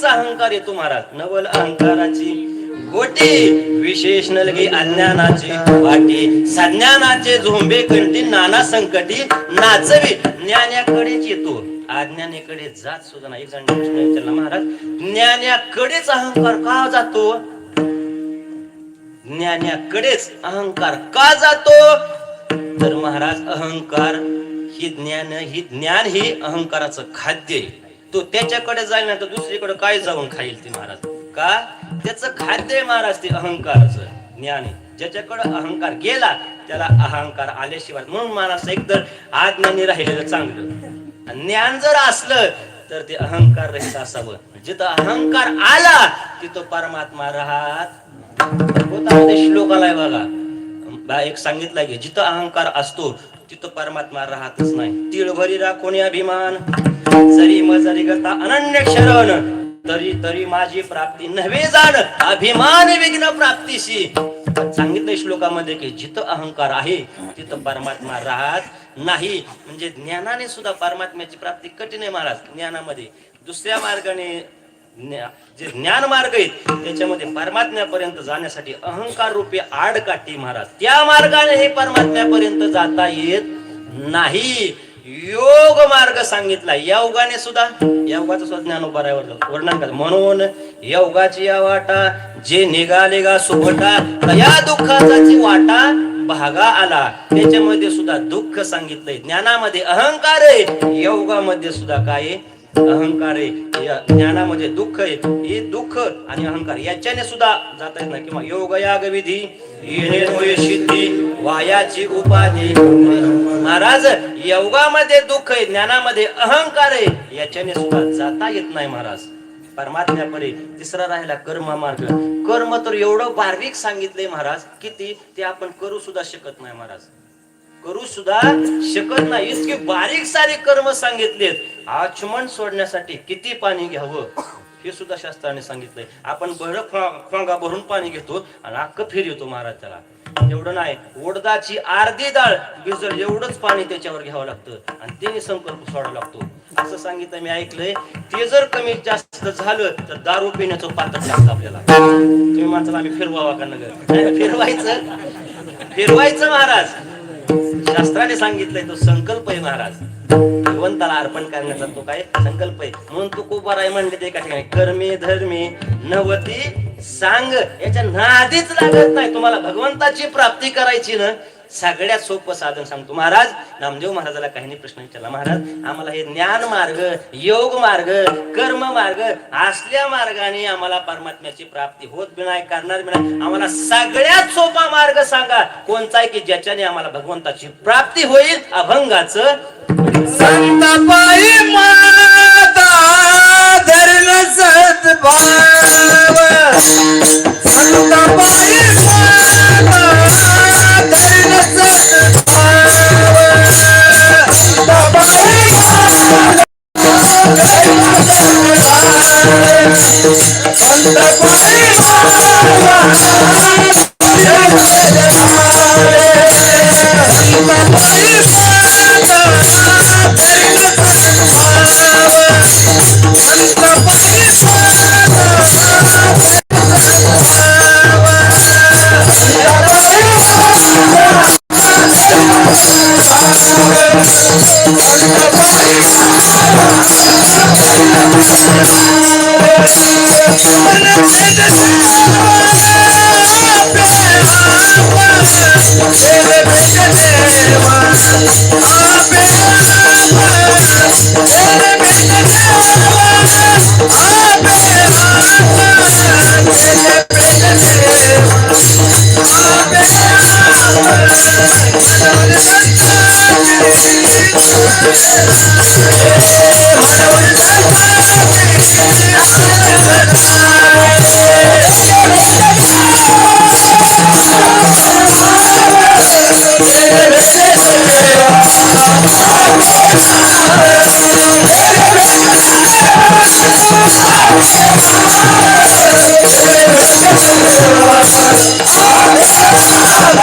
गोटीचा अहंकार येतो महाराज नवल अहंकाराची गोटी विशेष नलगी अज्ञानाची वाटी. सज्ञानाचे झोंबे कंटी नाना संकटी नाचवी. ज्ञानाकडेच येतो. अज्ञानेकडे जात सुद्धा नाही. एक जण प्रश्न विचारला महाराज ज्ञानाकडेच अहंकार का जातो? ज्ञानाकडेच अहंकार का जातो? तर महाराज अहंकार ही ज्ञान ही ज्ञान ही अहंकाराचं खाद्य आहे. तो त्याच्याकडे जाईल ना तर दुसरीकडे काय जाऊन खाईल ती महाराज? का? त्याचं खाद्य महाराज ते अहंकाराचं. ज्ञान. ज्याच्याकडे अहंकार गेला त्याला अहंकार आल्याशिवाय. म्हणून महाराज एकतर आज्ञानी राहिलेलं चांगलं. ज्ञान जर असलं तर ते अहंकार रहित असावं. जिथं अहंकार आला तिथं परमात्मा राहत होता ते श्लोकाला बघा? एक सांगितलं की जिथं अहंकार असतो तिथं परमात्मा राहतच नाही. तिळभरी भरी अभिमान? जरी मजरी करता अनन्य क्षरण तरी तरी माझी प्राप्ती नव्हे जाण अभिमान विघ्न प्राप्तीशी. सांगितलं श्लोकामध्ये की जिथं अहंकार आहे तिथं परमात्मा राहत नाही. म्हणजे ज्ञानाने सुद्धा परमात्म्याची प्राप्ती कठीण आहे महाराज. ज्ञानामध्ये दुसऱ्या मार्गाने जे ज्ञान मार्ग आहेत त्याच्यामध्ये परमात्म्यापर्यंत जाण्यासाठी अहंकार रूपी आडकाठी महाराज. त्या मार्गाने हे परमात्म्यापर्यंत जाता येत नाही. योग मार्ग सांगितला. योगाने सुद्धा योगाचं सुद्धा ज्ञान उभा वर्णन करा म्हणून योगाची या वाटा जे निघाले गा सुभटा या दुःखाची वाटा भागा आला. त्याच्यामध्ये सुद्धा दुःख सांगितलंय. ज्ञानामध्ये अहंकार आहे. योगामध्ये सुद्धा काय अहंकार आहे ज्ञानामध्ये दुःख आहे. हे दुःख आणि अहंकार याच्याने सुद्धा जाता येत नाही. किंवा योग याग विधी सिद्धी वायाची उपाधी. महाराज योगामध्ये दुःख आहे ज्ञानामध्ये अहंकार आहे याच्याने सुद्धा जाता येत नाही महाराज. परमात्म्याकडे तिसरा राहिला कर्म मार्ग. कर्म तर एवढं बार्विक सांगितले महाराज किती ते आपण करू सुद्धा शकत नाही महाराज. करू सुद्धा शकत नाही. इतके बारीक सारे कर्म सांगितलेत. आचमन सोडण्यासाठी किती पाणी घ्यावं? हे सुद्धा शास्त्राने सांगितलंय. आपण बरं खोंगा भरून पाणी घेतो आणि अख्खं फिर येतो महाराज त्याला एवढं नाही. उडदाची अर्धी डाळ भिजल एवढंच पाणी त्याच्यावर घ्यावं लागतं आणि त्याने संकल्प सोडावा लागतो. असं सांगितलं मी ऐकलंय. ते जर कमी जास्त झालं तर दारू पिण्याचं पातळ लागतं आपल्याला. तुम्ही माणसाला आम्ही फिरवावा का नगर? फिरवायचं. फिरवायचं महाराज. शास्त्राने सांगितलंय तो संकल्प आहे महाराज. भगवंताला अर्पण करण्याचा तो काय संकल्प आहे. म्हणून तू खूप आहे म्हणले ते एका ठिकाणी. कर्मे धर्मे नवती सांग याच्या नादीच लागत नाही. तुम्हाला भगवंताची प्राप्ती करायची ना सगळ्यात सोपं साधन सांगतो. महाराज नामदेव महाराजाला काही नाही प्रश्न विचारला. महाराज आम्हाला हे ज्ञान मार्ग योग मार्ग कर्म मार्ग असल्या मार्गाने आम्हाला परमात्म्याची प्राप्ती होत बी नाही करणार बी नाही. आम्हाला सगळ्यात सोपा मार्ग सांगा. कोणता आहे की ज्याच्याने आम्हाला भगवंताची प्राप्ती होईल? अभंगाचं संतपाई माता धरण सद्भाव. Hey,